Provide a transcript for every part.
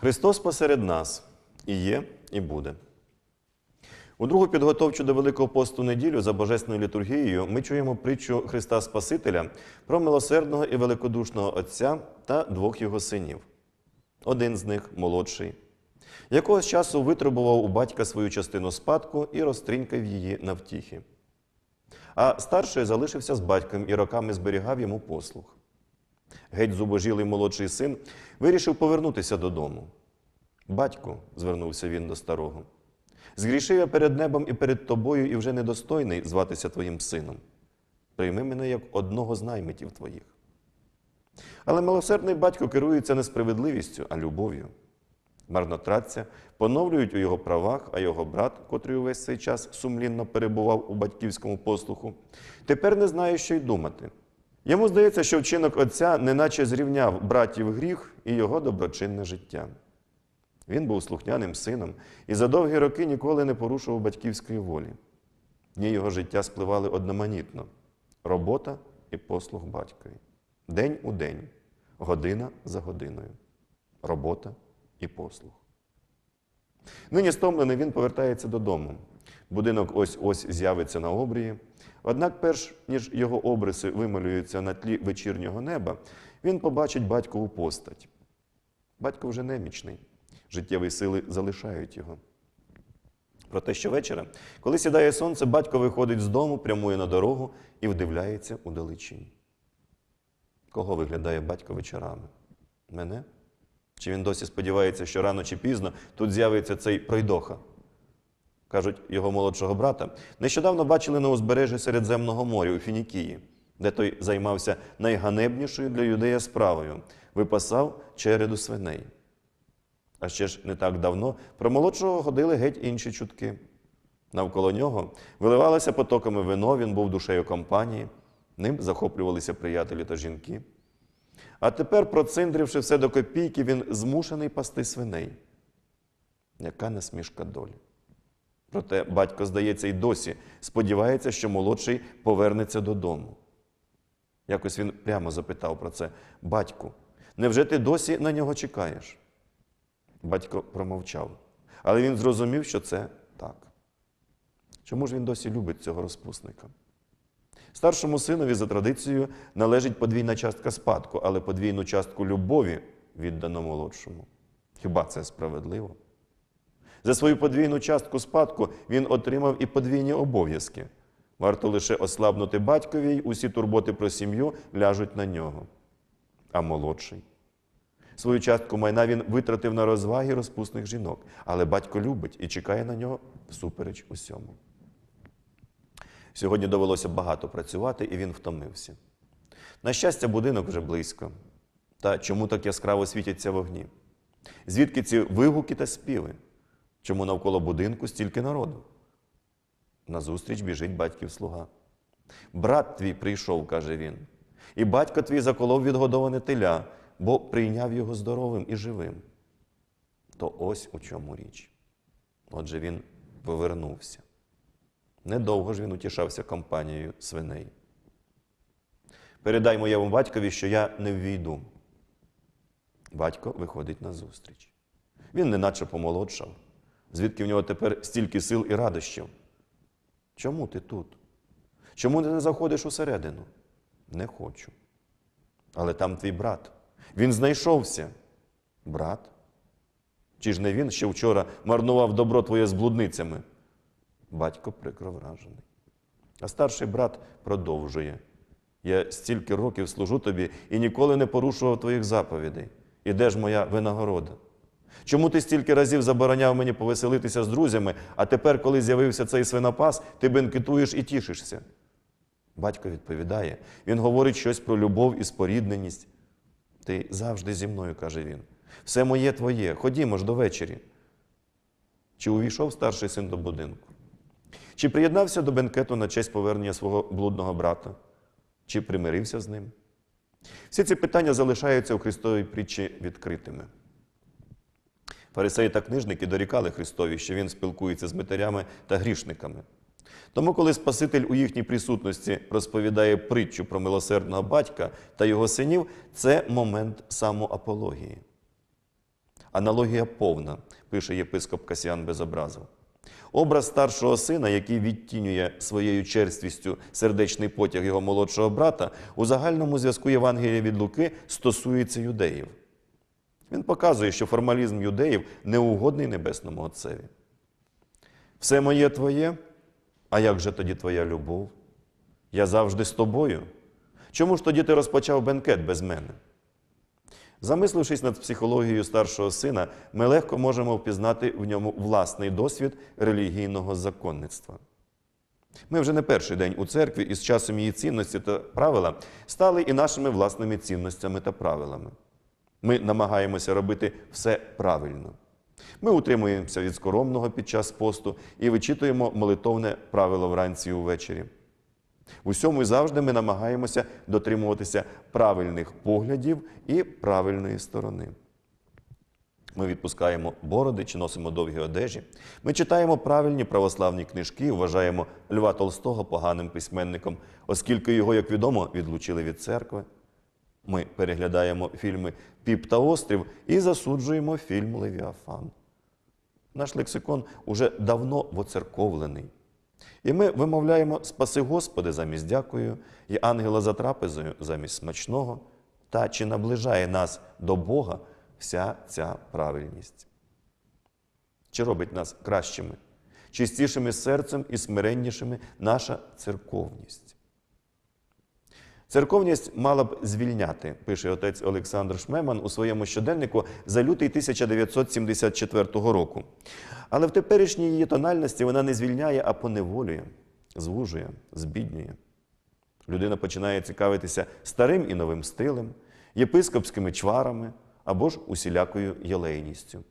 Христос посеред нас і є, і буде. У другу підготовчу до Великого посту неділю за Божественною літургією ми чуємо притчу Христа Спасителя про милосердного і великодушного Отця та двох його синів. Один з них, молодший, якогось часу витребував у батька свою частину спадку і розтринькав її на втіхи. А старший залишився з батьком і роками зберігав йому послуг. Геть зубожілий молодший син вирішив повернутися додому. Батьку, звернувся він до старого, згрішив я перед небом і перед тобою, і вже недостойний зватися твоїм сином. Прийми мене як одного з наймитів твоїх. Але милосердний батько керується не справедливістю, а любов'ю. Марнотратця поновлюють у його правах, а його брат, котрий увесь цей час сумлінно перебував у батьківському послуху, тепер не знає, що й думати. Йому здається, що вчинок отця неначе зрівняв братів гріх і його доброчинне життя. Він був слухняним сином і за довгі роки ніколи не порушував батьківської волі. Дні його життя спливали одноманітно робота і послуг батькові. День у день, година за годиною. Робота і послуг. Нині стомлений він повертається додому. Будинок ось ось з'явиться на обрії. Однак, перш ніж його обриси вималюються на тлі вечірнього неба, він побачить батькову постать. Батько вже немічний, життєві сили залишають його. Проте щовечора, коли сідає сонце, батько виходить з дому, прямує на дорогу і вдивляється у далечінь. Кого виглядає батько вечорами? Мене? Чи він досі сподівається, що рано чи пізно тут з'явиться цей пройдоха? Кажуть, його молодшого брата нещодавно бачили на узбережжі Середземного моря у Фінікії, де той займався найганебнішою для юдея справою випасав череду свиней. А ще ж не так давно про молодшого ходили геть інші чутки. Навколо нього виливалося потоками вино, він був душею компанії, ним захоплювалися приятелі та жінки. А тепер, проциндрівши все до копійки, він змушений пасти свиней. Яка насмішка долі. Проте батько, здається, й досі сподівається, що молодший повернеться додому. Якось він прямо запитав про це: Батьку, невже ти досі на нього чекаєш? Батько промовчав, але він зрозумів, що це так. Чому ж він досі любить цього розпусника? Старшому синові за традицією належить подвійна частка спадку, але подвійну частку любові віддано молодшому. Хіба це справедливо? За свою подвійну частку спадку він отримав і подвійні обов'язки. Варто лише ослабнути батькові, й усі турботи про сім'ю ляжуть на нього. А молодший. Свою частку майна він витратив на розваги розпусних жінок, але батько любить і чекає на нього всупереч усьому. Сьогодні довелося багато працювати, і він втомився. На щастя, будинок вже близько. Та чому так яскраво світяться вогні? Звідки ці вигуки та співи? Чому навколо будинку стільки народу? Назустріч біжить батьків слуга. Брат твій прийшов, каже він, і батько твій заколов відгодоване теля, бо прийняв його здоровим і живим. То ось у чому річ. Отже, він повернувся. Недовго ж він утішався компанією свиней. Передай моєму батькові, що я не ввійду. Батько виходить на зустріч. Він неначе помолодшав, звідки в нього тепер стільки сил і радощів. Чому ти тут? Чому ти не заходиш усередину? Не хочу. Але там твій брат. Він знайшовся. Брат? Чи ж не він ще вчора марнував добро твоє з блудницями? Батько прикро вражений. А старший брат продовжує. Я стільки років служу тобі і ніколи не порушував твоїх заповідей. І де ж моя винагорода? Чому ти стільки разів забороняв мені повеселитися з друзями, а тепер, коли з'явився цей свинопас, ти бенкетуєш і тішишся? Батько відповідає, він говорить щось про любов і спорідненість. Ти завжди зі мною, каже він. Все моє твоє, ходімо ж до вечері. Чи увійшов старший син до будинку? Чи приєднався до бенкету на честь повернення свого блудного брата? Чи примирився з ним? Всі ці питання залишаються у Христовій притчі відкритими. Фарисеї та книжники дорікали Христові, що він спілкується з митарями та грішниками. Тому, коли Спаситель у їхній присутності розповідає притчу про милосердного батька та його синів, це момент самоапології. Аналогія повна, пише єпископ Касіан Безобразов. Образ старшого сина, який відтінює своєю черствістю сердечний потяг його молодшого брата, у загальному зв'язку Євангелія від Луки стосується юдеїв. Він показує, що формалізм юдеїв неугодний Небесному Отцеві. Все моє твоє, а як же тоді твоя любов? Я завжди з тобою. Чому ж тоді ти розпочав бенкет без мене? Замислившись над психологією старшого сина, ми легко можемо впізнати в ньому власний досвід релігійного законництва. Ми вже не перший день у церкві і з часом її цінності та правила стали і нашими власними цінностями та правилами. Ми намагаємося робити все правильно. Ми утримуємося від скоромного під час посту і вичитуємо молитовне правило вранці і увечері. В усьому і завжди ми намагаємося дотримуватися правильних поглядів і правильної сторони. Ми відпускаємо бороди чи носимо довгі одежі. Ми читаємо правильні православні книжки, вважаємо Льва Толстого поганим письменником, оскільки його, як відомо, відлучили від церкви. Ми переглядаємо фільми Піп та Острів і засуджуємо фільм Левіафан. Наш лексикон уже давно воцерковлений. І ми вимовляємо спаси Господи замість дякую, і ангела за трапезою замість смачного, та чи наближає нас до Бога вся ця правильність? Чи робить нас кращими, чистішими серцем і смиреннішими наша церковність? Церковність мала б звільняти, пише отець Олександр Шмеман у своєму щоденнику за лютий 1974 року. Але в теперішній її тональності вона не звільняє, а поневолює, звужує, збіднює. Людина починає цікавитися старим і новим стилем, єпископськими чварами або ж усілякою єлейністю.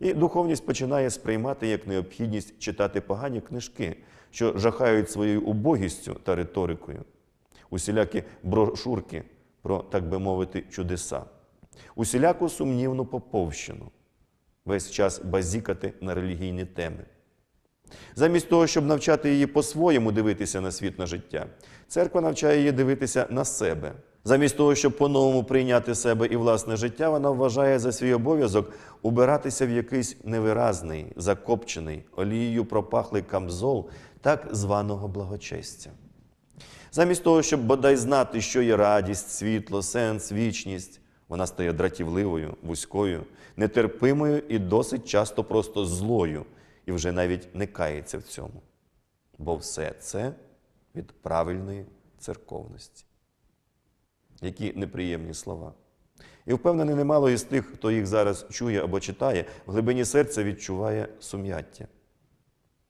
І духовність починає сприймати як необхідність читати погані книжки, що жахають своєю убогістю та риторикою, усілякі брошурки про, так би мовити, чудеса, усіляку сумнівну поповщину, весь час базікати на релігійні теми. Замість того, щоб навчати її по-своєму дивитися на світ на життя, церква навчає її дивитися на себе. Замість того, щоб по-новому прийняти себе і власне життя, вона вважає за свій обов'язок убиратися в якийсь невиразний, закопчений, олією пропахлий камзол так званого благочестя. Замість того, щоб бодай знати, що є радість, світло, сенс, вічність, вона стає дратівливою, вузькою, нетерпимою і досить часто просто злою, і вже навіть не кається в цьому. Бо все це від правильної церковності. Які неприємні слова. І впевнений, немало із тих, хто їх зараз чує або читає, в глибині серця відчуває сум'яття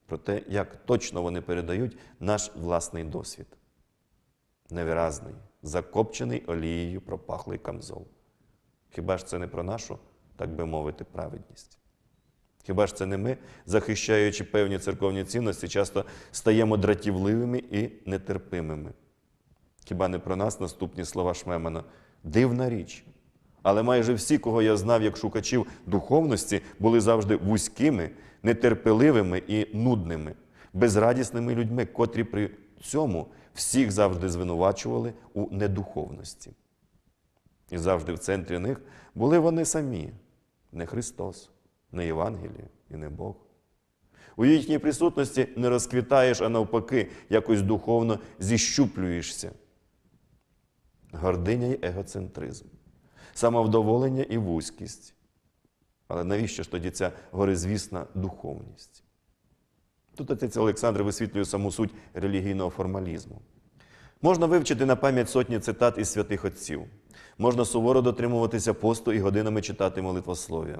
про те, як точно вони передають наш власний досвід. Невиразний, закопчений олією пропахлий камзол. Хіба ж це не про нашу, так би мовити, праведність? Хіба ж це не ми, захищаючи певні церковні цінності, часто стаємо дратівливими і нетерпимими? Хіба не про нас наступні слова Шмемана? Дивна річ. Але майже всі, кого я знав як шукачів духовності, були завжди вузькими, нетерпеливими і нудними, безрадісними людьми, котрі при цьому всіх завжди звинувачували у недуховності. І завжди в центрі них були вони самі, не Христос, не Євангеліє і не Бог. У їхній присутності не розквітаєш, а навпаки, якось духовно зіщуплюєшся. Гординя й егоцентризм, самовдоволення і вузькість. Але навіщо ж тоді ця горизвісна духовність? Тут отець Олександр висвітлює саму суть релігійного формалізму. Можна вивчити на пам'ять сотні цитат із святих отців, можна суворо дотримуватися посту і годинами читати молитвослов'я.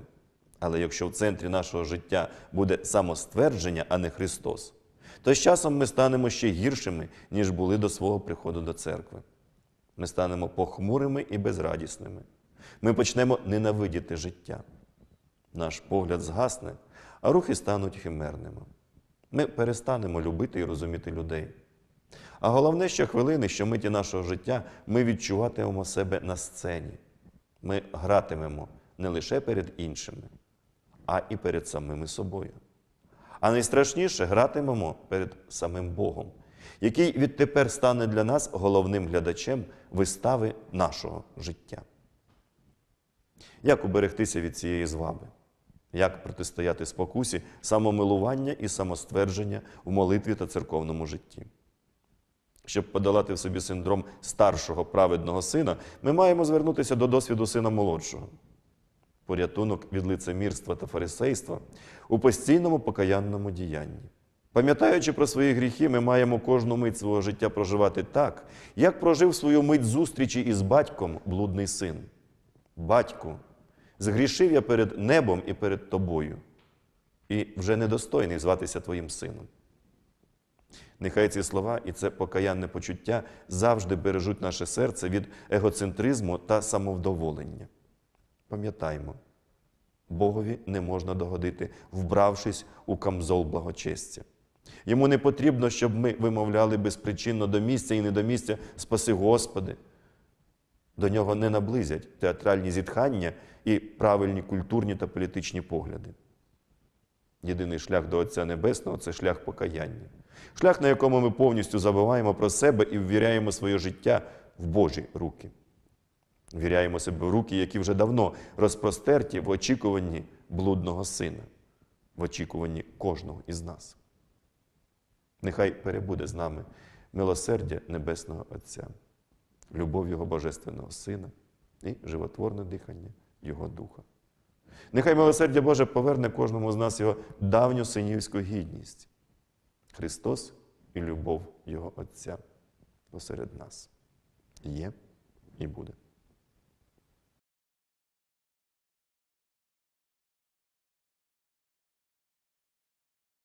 Але якщо в центрі нашого життя буде самоствердження, а не Христос, то з часом ми станемо ще гіршими, ніж були до свого приходу до церкви. Ми станемо похмурими і безрадісними. Ми почнемо ненавидіти життя. Наш погляд згасне, а рухи стануть химерними. Ми перестанемо любити і розуміти людей. А головне, що хвилини, що миті нашого життя, ми відчуватимемо себе на сцені. Ми гратимемо не лише перед іншими, а і перед самими собою. А найстрашніше гратимемо перед самим Богом, який відтепер стане для нас головним глядачем вистави нашого життя. Як уберегтися від цієї зваби? Як протистояти спокусі самомилування і самоствердження в молитві та церковному житті? Щоб подолати в собі синдром старшого праведного сина, ми маємо звернутися до досвіду сина молодшого. Порятунок від лицемірства та фарисейства у постійному покаянному діянні. Пам'ятаючи про свої гріхи, ми маємо кожну мить свого життя проживати так, як прожив свою мить зустрічі із батьком блудний син. Батьку, згрішив я перед небом і перед тобою, і вже недостойний зватися твоїм сином. Нехай ці слова і це покаянне почуття завжди бережуть наше серце від егоцентризму та самовдоволення. Пам'ятаймо, Богові не можна догодити, вбравшись у камзол благочестя. Йому не потрібно, щоб ми вимовляли безпричинно до місця і не до місця спаси Господи. До нього не наблизять театральні зітхання і правильні культурні та політичні погляди. Єдиний шлях до Отця Небесного це шлях покаяння. Шлях, на якому ми повністю забуваємо про себе і ввіряємо своє життя в Божі руки. Ввіряємо себе в руки, які вже давно розпростерті в очікуванні блудного сина, в очікуванні кожного із нас. Нехай перебуде з нами милосердя Небесного Отця, любов Його Божественного Сина і животворне дихання Його Духа. Нехай милосердя Боже поверне кожному з нас його давню синівську гідність. Христос і любов Його Отця посеред нас є і буде.